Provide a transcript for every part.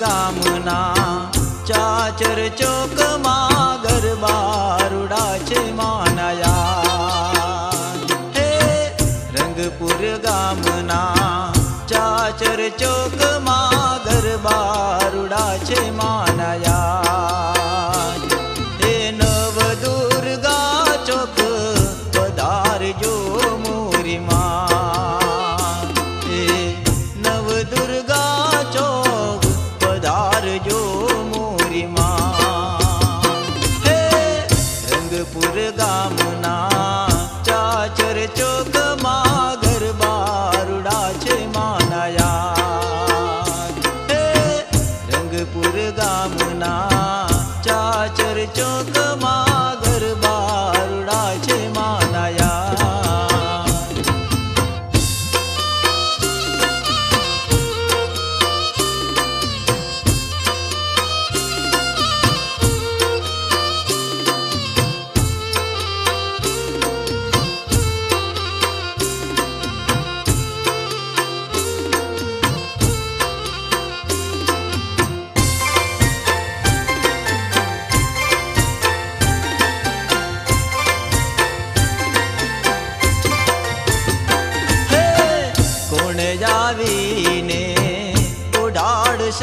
ગામના ચાચર ચોકમાં ગરબારુડા છે માનાયા. હે રંગપુર ગામના ચાચર ચોકમાં ગરબારુડા છે માનાયા.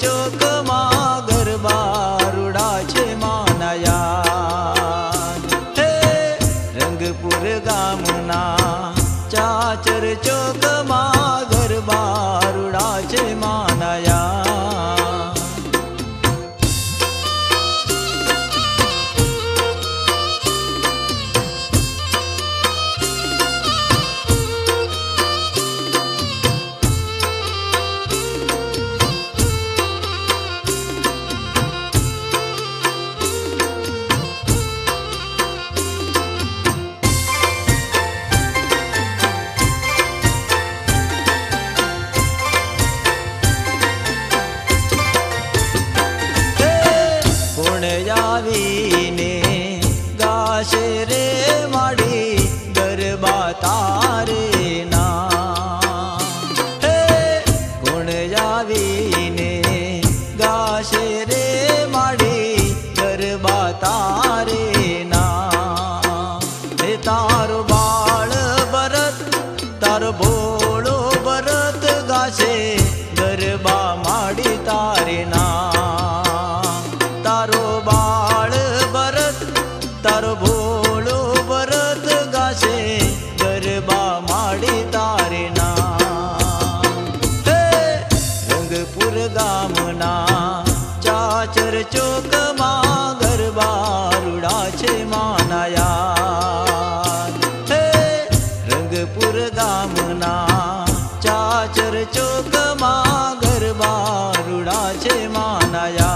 চোখ মাগ ચાચર ચોકમાં ગરબા રૂડા છે માનાયા. હે રંગપુર ગામના ચાચર ચોકમાં ગરબા રૂડા છે માનાયા.